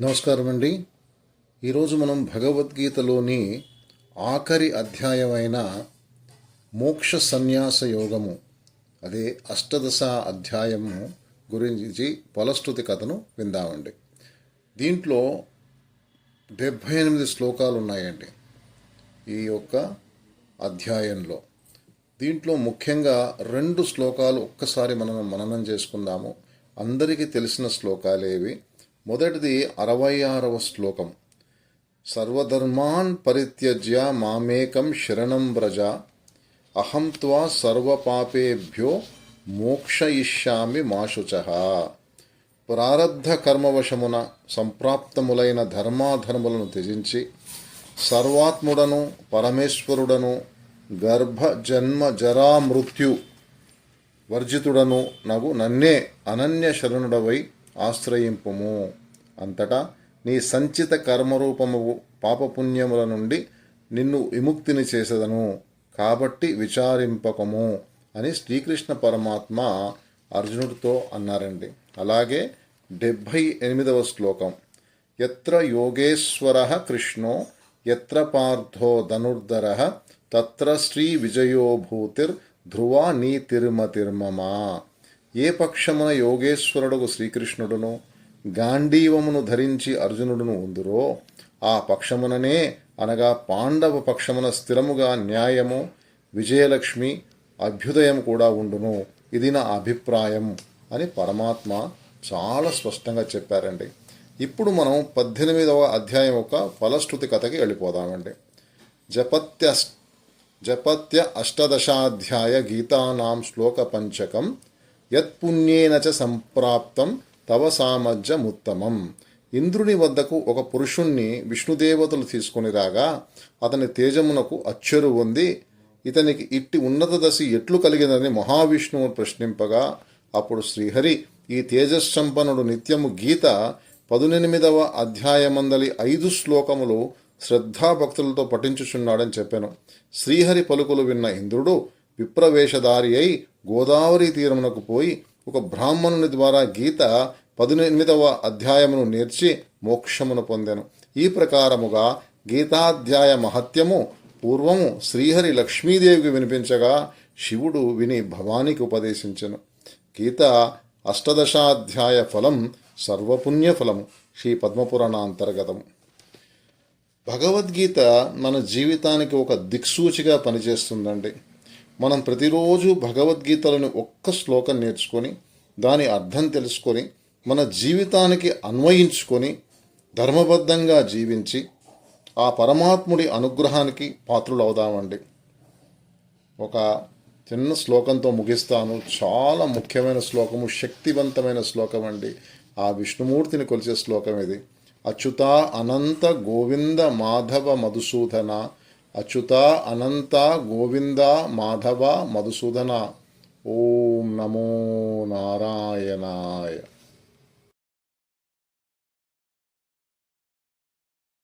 నమస్కారం అండి ఈరోజు మనం భగవద్గీతలోని ఆఖరి అధ్యాయమైన మోక్ష సన్యాస యోగము అదే అష్టదశ అధ్యాయము గురించి ఫలశ్రుతి కథను విందామండి. దీంట్లో డెబ్భై ఎనిమిది శ్లోకాలు ఉన్నాయండి ఈ యొక్క అధ్యాయంలో. దీంట్లో ముఖ్యంగా రెండు శ్లోకాలు ఒక్కసారి మనం మననం చేసుకుందాము. అందరికీ తెలిసిన శ్లోకాలేవి. మొదటిది అరవై ఆరవ శ్లోకం. సర్వధర్మాన్ పరిత్యజ్య మామేకం శరణం వ్రజ అహం త్వా సర్వపాపేభ్యో మోక్షయిష్యామి మాశుచ. ప్రారబ్ధ కర్మవశమున సంప్రాప్తములైన ధర్మాధర్ములను త్యజించి సర్వాత్ముడను పరమేశ్వరుడను గర్భ జన్మ జరా మృత్యు వర్జితుడను నగు నన్నే అనన్య శరణుడవై ఆశ్రయింపుము. అంతటా నీ సంచిత కర్మరూపము పాపపుణ్యముల నుండి నిన్ను విముక్తిని చేసేదను. కాబట్టి విచారింపకము అని శ్రీకృష్ణ పరమాత్మ అర్జునుడితో అన్నారండి. అలాగే డెబ్భై ఎనిమిదవ శ్లోకం. ఎత్ర యోగేశ్వర కృష్ణో ఎత్ర పార్థో ధనుర్ధర తత్ర శ్రీ విజయో భూతిర్ ధ్రువ నీ తిరుమతిర్మమా ఏ పక్షమున యోగేశ్వరుడు శ్రీకృష్ణుడును గాంధీవమును ధరించి అర్జునుడును ఉందురో ఆ పక్షముననే అనగా పాండవ పక్షమున స్థిరముగా న్యాయము విజయలక్ష్మి అభ్యుదయం కూడా ఉండును. ఇది నా అభిప్రాయం అని పరమాత్మ చాలా స్పష్టంగా చెప్పారండి. ఇప్పుడు మనం పద్దెనిమిదవ అధ్యాయం యొక్క ఫలశ్రుతి కథకి వెళ్ళిపోదామండి. జపత్య జపత్య అష్టదశాధ్యాయ గీతానాం శ్లోక పంచకం యత్పుణ్యేన చ సంప్రాప్తం తవ సామర్థ్యముత్తమం. ఇంద్రుని వద్దకు ఒక పురుషుణ్ణి విష్ణుదేవతలు తీసుకొని రాగా అతని తేజమునకు అచ్చరు ఉంది ఇతనికి ఇట్టి ఉన్నత దశ ఎట్లు కలిగినని మహావిష్ణువు ప్రశ్నింపగా అప్పుడు శ్రీహరి ఈ తేజస్సంపన్నుడు నిత్యము గీత పదునెనిమిదవ అధ్యాయమందలి ఐదు శ్లోకములు శ్రద్ధాభక్తులతో పఠించుచున్నాడని చెప్పాను. శ్రీహరి పలుకులు విన్న ఇంద్రుడు విప్రవేషధారి అయి గోదావరి తీరమునకు పోయి ఒక బ్రాహ్మణుని ద్వారా గీత పదునెనిమిదవ అధ్యాయమును నేర్చి మోక్షమును పొందెను. ఈ ప్రకారముగా గీతాధ్యాయ మహత్యము పూర్వము శ్రీహరి లక్ష్మీదేవికి వినిపించగా శివుడు విని భవానికి ఉపదేశించెను. గీత అష్టదశాధ్యాయ ఫలం సర్వపుణ్య ఫలము శ్రీ పద్మపురాణ అంతర్గతము భగవద్గీత మన జీవితానికి ఒక దిక్సూచిగా పనిచేస్తుందండి. మనం ప్రతిరోజు భగవద్గీతలను ఒక్క శ్లోకం నేర్చుకొని దాని అర్థం తెలుసుకొని మన జీవితానికి అన్వయించుకొని ధర్మబద్ధంగా జీవించి ఆ పరమాత్ముడి అనుగ్రహానికి పాత్రులవుదామండి. ఒక చిన్న శ్లోకంతో ముగిస్తాను. చాలా ముఖ్యమైన శ్లోకము శక్తివంతమైన శ్లోకం అండి ఆ విష్ణుమూర్తిని కొలిచే శ్లోకం ఇది. అచ్యుత అనంత గోవింద మాధవ మధుసూదన అచ్యుత అనంత గోవింద మాధవ మధుసూదన. ఓం నమో నారాయణాయ.